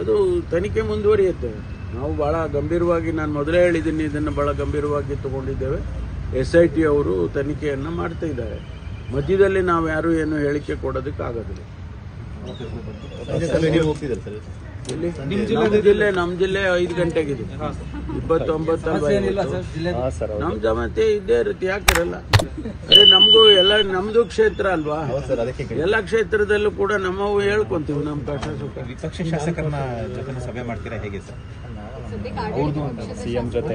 ಅದು ತನಿಖೆ ಮುಂದುವರಿಯುತ್ತೆ. ನಾವು ಬಹಳ ಗಂಭೀರವಾಗಿ ನಾನು ಮೊದಲೇ ಹೇಳಿದ್ದೀನಿ ಇದನ್ನು ಬಹಳ ಗಂಭೀರವಾಗಿ ತಗೊಂಡಿದ್ದೇವೆ. ಎಸ್ ಐ ಟಿ ಅವರು ತನಿಖೆಯನ್ನು ಮಾಡ್ತಾ ಇದ್ದಾರೆ. ಮಧ್ಯದಲ್ಲಿ ನಾವು ಯಾರು ಏನು ಹೇಳಿಕೆ ಕೊಡೋದಕ್ಕೆ ಆಗೋದಿಲ್ಲ ಜಿಲ್ಲೆ? ನಮ್ಮ ಜಿಲ್ಲೆ ಐದು ಗಂಟೆಗಿದೆ ಸರ್. ನಮ್ಮ ಜಮತೆ ಇದ್ದೇ ಇರುತ್ತೆ ಯಾಕಿರಲ್ಲ? ಅದೇ ನಮಗೂ ಎಲ್ಲ ನಮ್ಮದು ಕ್ಷೇತ್ರ ಅಲ್ವಾ? ಹೌದು ಸರ್ ಅದಕ್ಕೆ ಎಲ್ಲ ಕ್ಷೇತ್ರದಲ್ಲೂ ಕೂಡ ನಮ್ಮ ಹೇಳ್ಕೊಂತೀವಿ ನಮ್ಮ ಕಷ್ಟ ಸುಖ ವಿಪಕ್ಷ ಶಾಸಕರನ್ನ ಜೊತೆ ಸಭೆ ಮಾಡ್ತೀರಾ ಹೇಗೆ ಸರ್? ಜೊತೆ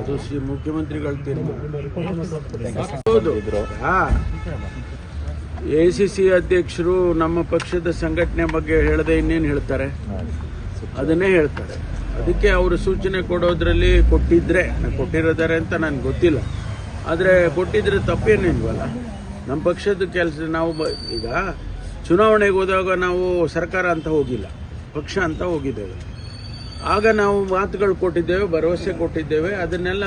ಅದು ಮುಖ್ಯಮಂತ್ರಿಗಳ ತೀರ್ಮಾನ. ಹೌದು. ಹಾ. ಎ ಸಿ ಸಿ ಅಧ್ಯಕ್ಷರು ನಮ್ಮ ಪಕ್ಷದ ಸಂಘಟನೆ ಬಗ್ಗೆ ಹೇಳದೆ ಇನ್ನೇನು ಹೇಳ್ತಾರೆ? ಅದನ್ನೇ ಹೇಳ್ತಾರೆ. ಅದಕ್ಕೆ ಅವರು ಸೂಚನೆ ಕೊಡೋದ್ರಲ್ಲಿ ಕೊಟ್ಟಿದ್ರೆ, ಕೊಟ್ಟಿರೋದಾರೆ ಅಂತ ನನಗೆ ಗೊತ್ತಿಲ್ಲ. ಆದರೆ ಕೊಟ್ಟಿದ್ರೆ ತಪ್ಪೇನಿಲ್ವಲ್ಲ? ನಮ್ಮ ಪಕ್ಷದ ಕೆಲಸ ನಾವು ಈಗ ಚುನಾವಣೆಗೆ ಹೋದಾಗ ನಾವು ಸರ್ಕಾರ ಅಂತ ಹೋಗಿಲ್ಲ. ಪಕ್ಷ ಅಂತ ಹೋಗಿದ್ದೇವೆ. ಆಗ ನಾವು ಮಾತುಗಳು ಕೊಟ್ಟಿದ್ದೇವೆ, ಭರವಸೆ ಕೊಟ್ಟಿದ್ದೇವೆ. ಅದನ್ನೆಲ್ಲ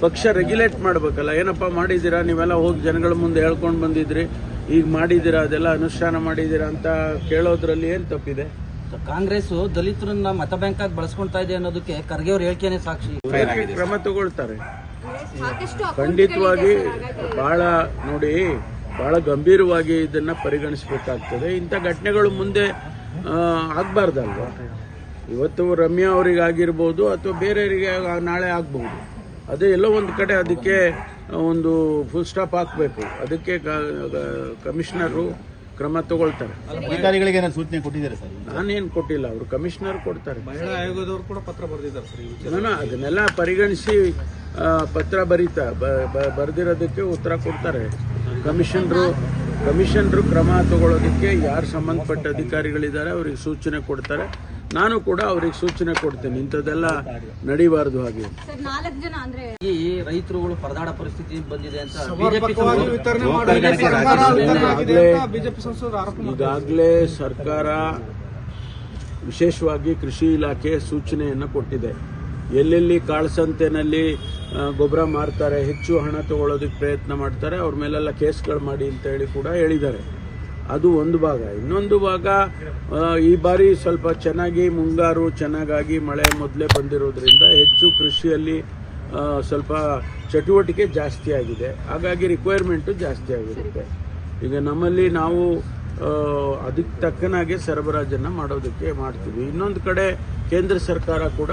ಪಕ್ಷ ರೆಗ್ಯುಲೇಟ್ ಮಾಡಬೇಕಲ್ಲ. ಏನಪ್ಪ ಮಾಡಿದ್ದೀರಾ? ನೀವೆಲ್ಲ ಹೋಗಿ ಜನಗಳ ಮುಂದೆ ಹೇಳ್ಕೊಂಡು ಬಂದಿದ್ರಿ. ಈಗ ಮಾಡಿದ್ದೀರಾ ಅದೆಲ್ಲ ಅನುಷ್ಠಾನ ಮಾಡಿದ್ದೀರಾ ಅಂತ ಕೇಳೋದ್ರಲ್ಲಿ ಏನು ತಪ್ಪಿದೆ? ಕಾಂಗ್ರೆಸ್ ದಲಿತರನ್ನ ಮತ ಬ್ಯಾಂಕ್ ಆಗಿ ಬಳಸ್ಕೊಂತಾ ಇದೆ ಅನ್ನೋದಕ್ಕೆ ಖರ್ಗೆ ಅವ್ರ ಹೇಳಿಕೆನೆ ಸಾಕ್ಷಿ. ಕ್ರಮ ತಗೊಳ್ತಾರೆ. ಖಂಡಿತವಾಗಿ ಬಹಳ ನೋಡಿ ಬಹಳ ಗಂಭೀರವಾಗಿ ಇದನ್ನ ಪರಿಗಣಿಸಬೇಕಾಗ್ತದೆ. ಇಂಥ ಘಟನೆಗಳು ಮುಂದೆ ಆಗ್ಬಾರ್ದಲ್ವ? ಇವತ್ತು ರಮ್ಯಾ ಅವರಿಗಾಗಿರ್ಬೋದು ಅಥವಾ ಬೇರೆಯವರಿಗೆ ನಾಳೆ ಆಗ್ಬಹುದು. ಅದೇ ಎಲ್ಲೋ ಒಂದು ಕಡೆ ಅದಕ್ಕೆ ಒಂದು ಫುಲ್ ಸ್ಟಾಪ್ ಹಾಕಬೇಕು. ಅದಕ್ಕೆ ಕಮಿಷನರು ಕ್ರಮ ತಗೊಳ್ತಾರೆ. ಅಧಿಕಾರಿಗಳಿಗೆ ಸೂಚನೆ ಕೊಟ್ಟಿದ್ದಾರೆ ಸರ್? ನಾನೇನು ಕೊಟ್ಟಿಲ್ಲ ಅವರು ಕಮಿಷನರ್ ಕೊಡ್ತಾರೆ. ಮಹಿಳಾ ಆಯೋಗದವರು ಕೂಡ ಪತ್ರ ಬರೆದಿದ್ದಾರೆ ಸರ್ ಅದನ್ನೆಲ್ಲ ಪರಿಗಣಿಸಿ ಪತ್ರ ಬರೀತಾ ಬರೆದಿರೋದಕ್ಕೆ ಉತ್ತರ ಕೊಡ್ತಾರೆ. ಕಮಿಷನರು ಕಮಿಷನರು ಕ್ರಮ ತಗೊಳ್ಳೋದಕ್ಕೆ ಯಾರು ಸಂಬಂಧಪಟ್ಟ ಅಧಿಕಾರಿಗಳಿದ್ದಾರೆ ಅವ್ರಿಗೆ ಸೂಚನೆ ಕೊಡ್ತಾರೆ. ನಾನು ಕೂಡ ಅವ್ರಿಗೆ ಸೂಚನೆ ಕೊಡ್ತೇನೆ. ಇಂಥದ್ದೆಲ್ಲ ನಡಿಬಾರ್ದು ಹಾಗೆ. ಸರ್ ನಾಲ್ಕು ಜನ ಅಂದ್ರೆ ಈ ರೈತರುಗಳು ಪರದಾಡ ಪರಿಸ್ಥಿತಿ ಬಂದಿದೆ ಅಂತ. ಈಗಾಗಲೇ ಸರ್ಕಾರ ವಿಶೇಷವಾಗಿ ಕೃಷಿ ಇಲಾಖೆ ಸೂಚನೆಯನ್ನು ಕೊಟ್ಟಿದೆ. ಎಲ್ಲೆಲ್ಲಿ ಕಾಳಸಂತೆನಲ್ಲಿ ಗೊಬ್ಬರ ಮಾರ್ತಾರೆ ಹೆಚ್ಚು ಹಣ ತಗೊಳ್ಳೋದಕ್ಕೆ ಪ್ರಯತ್ನ ಮಾಡ್ತಾರೆ ಅವ್ರ ಮೇಲೆಲ್ಲ ಕೇಸ್ಗಳು ಮಾಡಿ ಅಂತ ಹೇಳಿ ಕೂಡ ಹೇಳಿದ್ದಾರೆ. ಅದು ಒಂದು ಭಾಗ. ಇನ್ನೊಂದು ಭಾಗ ಈ ಬಾರಿ ಸ್ವಲ್ಪ ಚೆನ್ನಾಗಿ ಮುಂಗಾರು ಚೆನ್ನಾಗಾಗಿ ಮಳೆ ಮೊದಲೇ ಬಂದಿರೋದ್ರಿಂದ ಹೆಚ್ಚು ಕೃಷಿಯಲ್ಲಿ ಸ್ವಲ್ಪ ಚಟುವಟಿಕೆ ಜಾಸ್ತಿ ಆಗಿದೆ. ಹಾಗಾಗಿ ರಿಕ್ವೈರ್ಮೆಂಟು ಜಾಸ್ತಿ ಆಗಿರುತ್ತೆ. ಈಗ ನಮ್ಮಲ್ಲಿ ನಾವು ಅದಕ್ಕೆ ತಕ್ಕನಾಗೆ ಸರಬರಾಜನ್ನು ಮಾಡೋದಕ್ಕೆ ಮಾಡ್ತೀವಿ. ಇನ್ನೊಂದು ಕಡೆ ಕೇಂದ್ರ ಸರ್ಕಾರ ಕೂಡ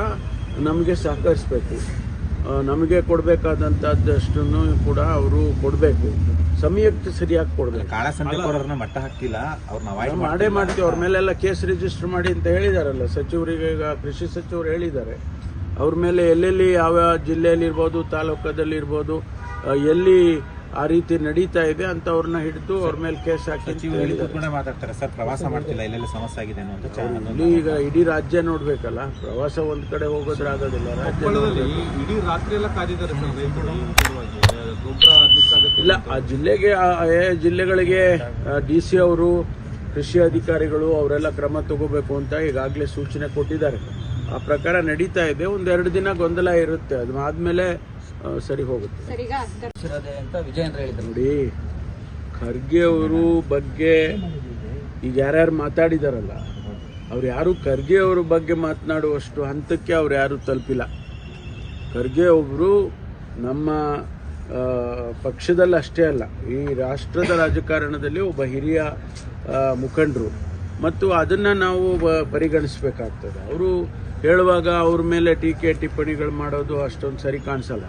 ನಮಗೆ ಸಹಕರಿಸಬೇಕು. ನಮಗೆ ಕೊಡಬೇಕಾದಂಥದ್ದಷ್ಟನ್ನು ಕೂಡ ಅವರು ಕೊಡಬೇಕು. ಸಮಯಕ್ಕೆ ಸರಿಯಾಗಿ ಕೊಡಬೇಕು. ಮಟ್ಟ ಹಾಕಿಲ್ಲ ಅವ್ರನ್ನ ಮಾಡೇ ಮಾಡ್ತೀವಿ. ಅವ್ರ ಮೇಲೆಲ್ಲ ಕೇಸ್ ರಿಜಿಸ್ಟರ್ ಮಾಡಿ ಅಂತ ಹೇಳಿದಾರಲ್ಲ. ಸಚಿವರಿಗೆ ಈಗ ಕೃಷಿ ಸಚಿವರು ಹೇಳಿದ್ದಾರೆ. ಅವ್ರ ಮೇಲೆ ಎಲ್ಲೆಲ್ಲಿ ಯಾವ ಜಿಲ್ಲೆಯಲ್ಲಿ ಇರ್ಬೋದು ತಾಲೂಕದಲ್ಲಿ ಇರ್ಬೋದು ಎಲ್ಲಿ ಆ ರೀತಿ ನಡೀತಾ ಇದೆ ಅಂತ ಅವ್ರನ್ನ ಹಿಡಿದು ಅವ್ರ ಮೇಲೆ ಕೇಸ್ ಹಾಕಿ ಮಾತಾಡ್ತಾರೆ ಸರ್ ಪ್ರವಾಸ ಮಾಡ್ತಿಲ್ಲ ಎಲ್ಲೆಲ್ಲ ಸಮಸ್ಯೆ ಆಗಿದೆ ಅನ್ನೋ ಈಗ ಇಡೀ ರಾಜ್ಯ ನೋಡ್ಬೇಕಲ್ಲ ಪ್ರವಾಸ ಒಂದ್ ಕಡೆ ಹೋಗೋದ್ರೆ ಆಗೋದಿಲ್ಲ. ಇಡೀ ರಾತ್ರಿ ಎಲ್ಲ ಕಾದಿದ್ದಾರೆ ಇಲ್ಲ ಆ ಜಿಲ್ಲೆಗೆ ಜಿಲ್ಲೆಗಳಿಗೆ ಡಿ ಸಿ ಅವರು ಕೃಷಿ ಅಧಿಕಾರಿಗಳು ಅವರೆಲ್ಲ ಕ್ರಮ ತಗೋಬೇಕು ಅಂತ ಈಗಾಗಲೇ ಸೂಚನೆ ಕೊಟ್ಟಿದ್ದಾರೆ. ಆ ಪ್ರಕಾರ ನಡೀತಾ ಇದೆ. ಒಂದೆರಡು ದಿನ ಗೊಂದಲ ಇರುತ್ತೆ. ಅದು ಆದ್ಮೇಲೆ ಸರಿ ಹೋಗುತ್ತೆ. ಅಂತ ವಿಜಯೇಂದ್ರ ಹೇಳಿದ್ರು. ನೋಡಿ ಖರ್ಗೆ ಅವರು ಬಗ್ಗೆ ಈಗ ಯಾರ್ಯಾರು ಮಾತಾಡಿದಾರಲ್ಲ ಅವ್ರು ಯಾರು ಖರ್ಗೆ ಅವ್ರ ಬಗ್ಗೆ ಮಾತನಾಡುವಷ್ಟು ಹಂತಕ್ಕೆ ಅವ್ರು ಯಾರು ತಲುಪಿಲ್ಲ. ಖರ್ಗೆ ಒಬ್ಬರು ನಮ್ಮ ಪಕ್ಷದಲ್ಲಿ ಅಷ್ಟೇ ಅಲ್ಲ ಈ ರಾಷ್ಟ್ರದ ರಾಜಕಾರಣದಲ್ಲಿ ಒಬ್ಬ ಹಿರಿಯ ಮುಖಂಡರು. ಮತ್ತು ಅದನ್ನು ನಾವು ಪರಿಗಣಿಸಬೇಕಾಗ್ತದೆ. ಅವರು ಹೇಳುವಾಗ ಅವ್ರ ಮೇಲೆ ಟೀಕೆ ಟಿಪ್ಪಣಿಗಳು ಮಾಡೋದು ಅಷ್ಟೊಂದು ಸರಿ ಕಾಣಿಸಲ್ಲ.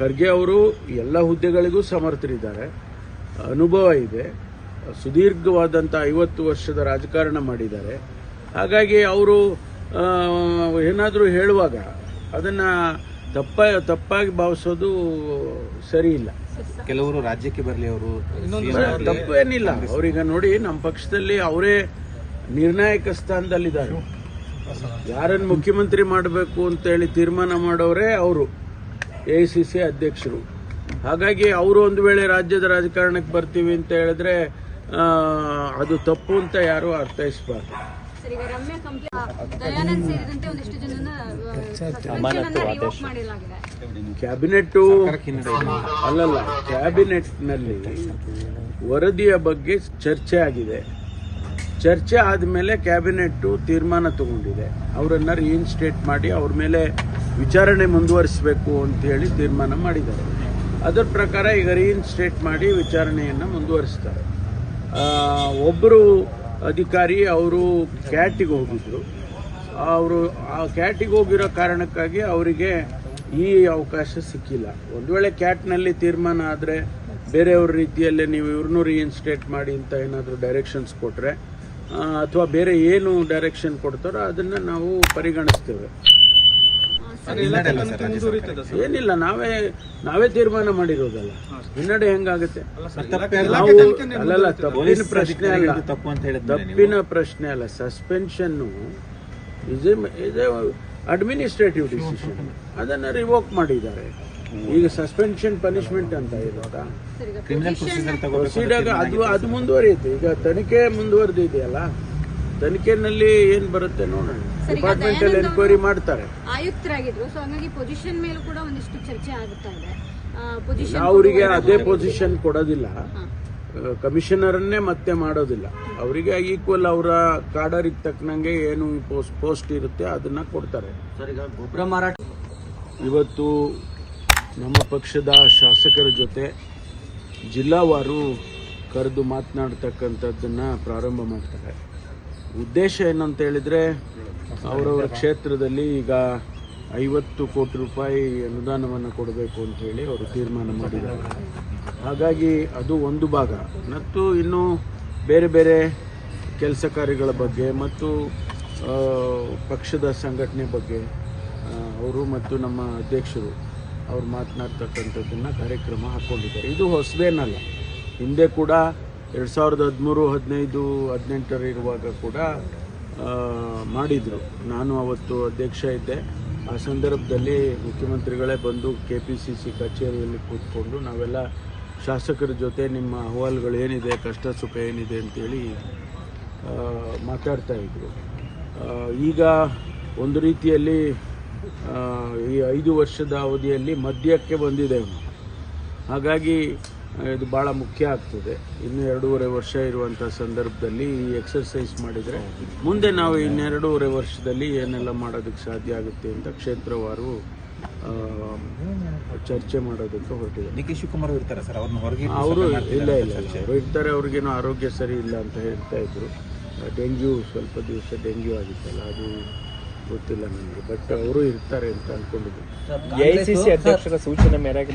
ಖರ್ಗೆ ಅವರು ಎಲ್ಲ ಹುದ್ದೆಗಳಿಗೂ ಸಮರ್ಥರಿದ್ದಾರೆ. ಅನುಭವ ಇದೆ. ಸುದೀರ್ಘವಾದಂಥ ಐವತ್ತು ವರ್ಷದ ರಾಜಕಾರಣ ಮಾಡಿದ್ದಾರೆ. ಹಾಗಾಗಿ ಅವರು ಏನಾದರೂ ಹೇಳುವಾಗ ಅದನ್ನು ತಪ್ಪ ತಪ್ಪಾಗಿ ಭಾವಿಸೋದು ಸರಿ ಇಲ್ಲ. ಕೆಲವರು ರಾಜ್ಯಕ್ಕೆ ಬರಲಿ ಅವರು ತಪ್ಪು ಏನಿಲ್ಲ. ಅವ್ರೀಗ ನೋಡಿ ನಮ್ಮ ಪಕ್ಷದಲ್ಲಿ ಅವರೇ ನಿರ್ಣಾಯಕ ಸ್ಥಾನದಲ್ಲಿದ್ದಾರೆ. ಯಾರನ್ನು ಮುಖ್ಯಮಂತ್ರಿ ಮಾಡಬೇಕು ಅಂತೇಳಿ ತೀರ್ಮಾನ ಮಾಡೋರೇ ಅವರು. ಎ ಸಿ ಸಿ ಅಧ್ಯಕ್ಷರು. ಹಾಗಾಗಿ ಅವರು ಒಂದು ವೇಳೆ ರಾಜ್ಯದ ರಾಜಕಾರಣಕ್ಕೆ ಬರ್ತೀವಿ ಅಂತ ಹೇಳಿದ್ರೆ ಅದು ತಪ್ಪು ಅಂತ ಯಾರು ಅರ್ಥೈಸಬಾರ್ದು. ಕ್ಯಾಬಿನೆಟ್ ಅಲ್ಲಲ್ಲ ಕ್ಯಾಬಿನೆಟ್ನಲ್ಲಿ ವರದಿಯ ಬಗ್ಗೆ ಚರ್ಚೆ ಆಗಿದೆ. ಚರ್ಚೆ ಆದಮೇಲೆ ಕ್ಯಾಬಿನೆಟ್ಟು ತೀರ್ಮಾನ ತಗೊಂಡಿದೆ. ಅವರನ್ನು ರೀಇನ್ಸ್ಟೇಟ್ ಮಾಡಿ ಅವ್ರ ಮೇಲೆ ವಿಚಾರಣೆ ಮುಂದುವರಿಸಬೇಕು ಅಂತ ಹೇಳಿ ತೀರ್ಮಾನ ಮಾಡಿದ್ದಾರೆ. ಅದರ ಪ್ರಕಾರ ಈಗ ರೀಇನ್ಸ್ಟೇಟ್ ಮಾಡಿ ವಿಚಾರಣೆಯನ್ನು ಮುಂದುವರಿಸ್ತಾರೆ. ಒಬ್ಬರು ಅಧಿಕಾರಿ ಅವರು ಕ್ಯಾಟಿಗೆ ಹೋಗಿದ್ದರು ಅವರು ಆ ಕ್ಯಾಟಿಗೆ ಹೋಗಿರೋ ಕಾರಣಕ್ಕಾಗಿ ಅವರಿಗೆ ಈ ಅವಕಾಶ ಸಿಕ್ಕಿಲ್ಲ. ಒಂದು ವೇಳೆ ಕ್ಯಾಟ್ನಲ್ಲಿ ತೀರ್ಮಾನ ಆದರೆ ಬೇರೆಯವ್ರ ರೀತಿಯಲ್ಲೇ ನೀವು ಇವ್ರನ್ನೂ ರೀಇನ್ಸ್ಟೇಟ್ ಮಾಡಿ ಅಂತ ಏನಾದರೂ ಡೈರೆಕ್ಷನ್ಸ್ ಕೊಟ್ಟರೆ ಅಥವಾ ಬೇರೆ ಏನು ಡೈರೆಕ್ಷನ್ ಕೊಡ್ತಾರೋ ಅದನ್ನು ನಾವು ಪರಿಗಣಿಸ್ತೇವೆ. ಏನಿಲ್ಲ ನಾವೇ ನಾವೇ ತೀರ್ಮಾನ ಮಾಡಿರೋದಲ್ಲ. ಹಿನ್ನಡೆ ಹೆಂಗಾಗುತ್ತೆ? ನಾವು ಅಲ್ಲಲ್ಲ ತಪ್ಪಿನ ಪ್ರಶ್ನೆ ಅಲ್ಲ. ತಪ್ಪಿನ ಪ್ರಶ್ನೆ ಅಲ್ಲ. ಸಸ್ಪೆನ್ಷನ್ ಅಡ್ಮಿನಿಸ್ಟ್ರೇಟಿವ್ ಡಿಸಿಷನ್ ಅದನ್ನ ರಿವೋಕ್ ಮಾಡಿದ್ದಾರೆ. ಈಗ ಸಸ್ಪೆನ್ಷನ್ ಪನಿಷ್ಮೆಂಟ್ ಅಂತ ಇರುತ್ತಾ ಪ್ರೊಸೀಡಾಗ ಅದು ಅದು ಮುಂದುವರಿಯುತ್ತೆ. ಈಗ ತನಿಖೆ ಮುಂದುವರೆದಿದೆಯಲ್ಲ ತನಿಖೆನಲ್ಲಿ ಏನ್ ಬರುತ್ತೆ ನೋಡೋಣ. ಡಿಪಾರ್ಟ್ಮೆಂಟ್ ಅಲ್ಲಿ ದಯಾನಂದ್ ಎನ್ಕ್ವೈರಿ ಮಾಡ್ತಾರೆ. ಆಯುಕ್ತರಾಗಿದ್ರು. ಸೊ ಹಂಗಾಗಿ ಪೊಸಿಷನ್ ಮೇಲೂ ಕೂಡ ಒಂದಿಷ್ಟು ಚರ್ಚೆ ಆಗುತ್ತಾ ಇದೆ. ಪೊಸಿಷನ್ ಅವರಿಗೆ ಅದೇ ಪೊಸಿಷನ್ ಕೊಡೋದಿಲ್ಲ. ಕಮಿಷನರನ್ನೇ ಮತ್ತೆ ಮಾಡೋದಿಲ್ಲ. ಅವರಿಗೆ ಈಕ್ವಲ್ ಅವರ ಕಾಡರಿಗೆ ತಕ್ಕನಂಗೆ ಏನು ಪೋಸ್ಟ್ ಪೋಸ್ಟ್ ಇರುತ್ತೆ ಅದನ್ನ ಕೊಡ್ತಾರೆ. ಗೊಬ್ಬರ ಮಾರಾಟ ಇವತ್ತು ನಮ್ಮ ಪಕ್ಷದ ಶಾಸಕರ ಜೊತೆ ಜಿಲ್ಲಾವಾರು ಕರೆದು ಮಾತನಾಡ್ತಕ್ಕಂಥದ್ದನ್ನು ಪ್ರಾರಂಭ ಮಾಡ್ತಾರೆ. ಉದ್ದೇಶ ಏನಂತ ಹೇಳಿದ್ರೆ ಅವರವರ ಕ್ಷೇತ್ರದಲ್ಲಿ ಈಗ ಐವತ್ತು ಕೋಟಿ ರೂಪಾಯಿ ಅನುದಾನವನ್ನು ಕೊಡಬೇಕು ಅಂತ ಹೇಳಿ ಅವರು ತೀರ್ಮಾನ ಮಾಡಿದ್ದಾರೆ. ಹಾಗಾಗಿ ಅದು ಒಂದು ಭಾಗ. ಮತ್ತು ಇನ್ನು ಬೇರೆ ಬೇರೆ ಕೆಲಸ ಕಾರ್ಯಗಳ ಬಗ್ಗೆ ಮತ್ತು ಪಕ್ಷದ ಸಂಘಟನೆ ಬಗ್ಗೆ ಅವರು ಮತ್ತು ನಮ್ಮ ಅಧ್ಯಕ್ಷರು ಅವ್ರು ಮಾತನಾಡ್ತಕ್ಕಂಥದ್ದನ್ನು ಕಾರ್ಯಕ್ರಮ ಹಾಕ್ಕೊಂಡಿದ್ದಾರೆ ಇದು ಹೊಸದೇನಲ್ಲ. ಹಿಂದೆ ಕೂಡ ಎರಡು ಸಾವಿರದ ಹದಿಮೂರು, ಹದಿನೈದು ಹದಿನೆಂಟರಿರುವಾಗ ಕೂಡ ಮಾಡಿದರು. ನಾನು ಅವತ್ತು ಅಧ್ಯಕ್ಷ ಇದ್ದೆ. ಆ ಸಂದರ್ಭದಲ್ಲಿ ಮುಖ್ಯಮಂತ್ರಿಗಳೇ ಬಂದು ಕೆ ಪಿ ಸಿ ಸಿ ಕಚೇರಿಯಲ್ಲಿ ಕೂತ್ಕೊಂಡು ನಾವೆಲ್ಲ ಶಾಸಕರ ಜೊತೆ ನಿಮ್ಮ ಅಹವಾಲುಗಳು ಏನಿದೆ, ಕಷ್ಟ ಸುಖ ಏನಿದೆ ಅಂತೇಳಿ ಮಾತಾಡ್ತಾ ಇದ್ರು. ಈಗ ಒಂದು ರೀತಿಯಲ್ಲಿ ಈ ಐದು ವರ್ಷದ ಅವಧಿಯಲ್ಲಿ ಮದ್ಯಕ್ಕೆ ಬಂದಿದೆ ಹಾಗಾಗಿ ಇದು ಭಾಳ ಮುಖ್ಯ ಆಗ್ತದೆ. ಇನ್ನು ಎರಡೂವರೆ ವರ್ಷ ಇರುವಂಥ ಸಂದರ್ಭದಲ್ಲಿ ಈ ಎಕ್ಸರ್ಸೈಸ್ ಮಾಡಿದರೆ ಮುಂದೆ ನಾವು ಇನ್ನೆರಡೂವರೆ ವರ್ಷದಲ್ಲಿ ಏನೆಲ್ಲ ಮಾಡೋದಕ್ಕೆ ಸಾಧ್ಯ ಆಗುತ್ತೆ ಅಂತ ಕ್ಷೇತ್ರವಾರು ಚರ್ಚೆ ಮಾಡೋದಕ್ಕೆ ಹೊರಟಿದೆ ಡಿ ಕೆ ಶಿವಕುಮಾರ್ ಇರ್ತಾರೆ ಸರ್ ಅವ್ರನ್ನ ಹೊರಗೆ ಅವರು ಇಲ್ಲ ಇಲ್ಲ ಅವರು ಇರ್ತಾರೆ ಅವ್ರಿಗೇನೋ ಆರೋಗ್ಯ ಸರಿ ಇಲ್ಲ ಅಂತ ಹೇಳ್ತಾ ಇದ್ರು. ಡೆಂಗ್ಯೂ ಸ್ವಲ್ಪ ದಿವಸ ಡೆಂಗ್ಯೂ ಆಗಿತ್ತಲ್ಲ ಅದು ಗೊತ್ತಿಲ್ಲ ನನಗೆ. ಬಟ್ ಅವರು ಇರ್ತಾರೆ ಅಂತ ಅನ್ಕೊಂಡಿದ್ದೆ ಎಐಸಿಸಿ ಅಧ್ಯಕ್ಷರ ಸೂಚನೆ ಮೇರೆಗೆ